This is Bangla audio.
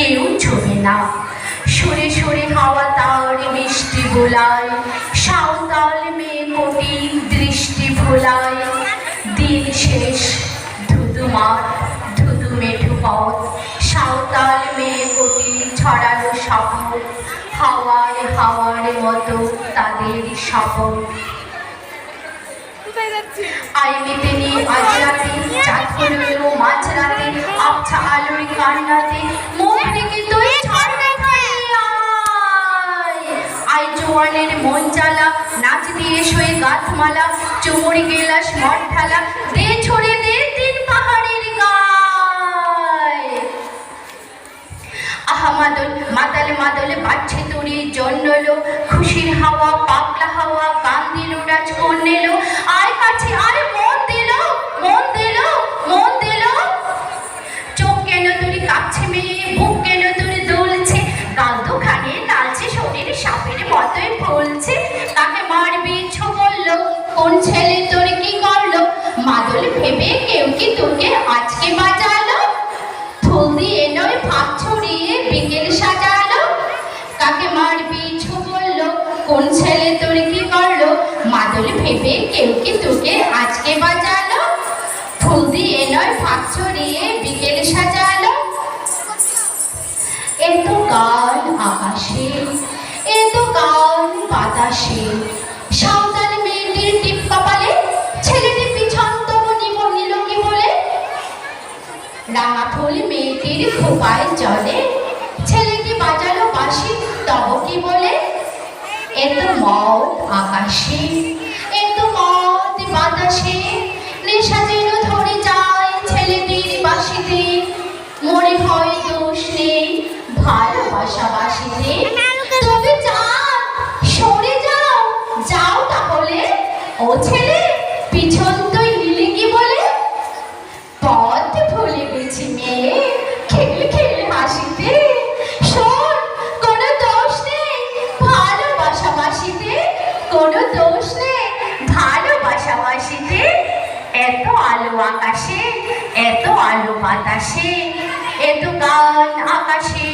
কেউ ছবে না। সরে সরে হাওয়া তার মিষ্টি গোলায় সাঁওতাল মেয়ে কোটি দৃষ্টি ভোলায়। দিন শেষ ধুধু মাঠ ধুধু মেঠু পথ সাঁওতাল মেয়ে কোটি ছড়ানো শপথ হাওয়ার হাওয়ার মতো তাদের সফল আইনিতে নিয়ে আজ রাতে চাঁদ হলো মাঝ আবছা আলোর কান্নাতে আই মন চালা নাচ দিয়ে শোয়ে গাছমালা চুমুরি গেলাস মঠ ঠালা দে ছড়ে দে তিন পাহাড়ের গায়। আহা মাতালে মাদলে তুড়ি জন্যলো খুশির হাওয়া, পাগলা হাওয়া, গান দিল মাদল ভেবে কেউ কি তোকে আজকে বাজালো? দিয়ে নয়, ভাত ছড়িয়ে বিকেল সাজালো। কাকে মারবি ইচ্ছো বলল কোন ছেলে তোর কি করল? মাদল ভেবে কেউ কি তোকে আজকে বাজালো? দিয়ে নয়, ভাত ছড়িয়ে বিকেল সাজালো। এত গান আকাশে এত গান বাতাসে। রাঙা মেয়েটির খোপায় জলে ছেলেটি বাজালো বাসি তব কি বলে? এত মত আকাশে এত মত বাতাসে, নেশা যেন ধরে যায় ছেলেটির বাসিতে মনে হয় দোষ নেই ভালোবাসা বাসিতে তবে যা সরে যাও যাও তাহলে। ও ছেলে ভুলে গেছি মেয়ে খেল খেল হাসিতে। কোনো দোষ নেই ভালোবাসা বাসিতে। কোনো এত আলো আকাশে, এত আলো বাতাসে, এত গান আকাশে।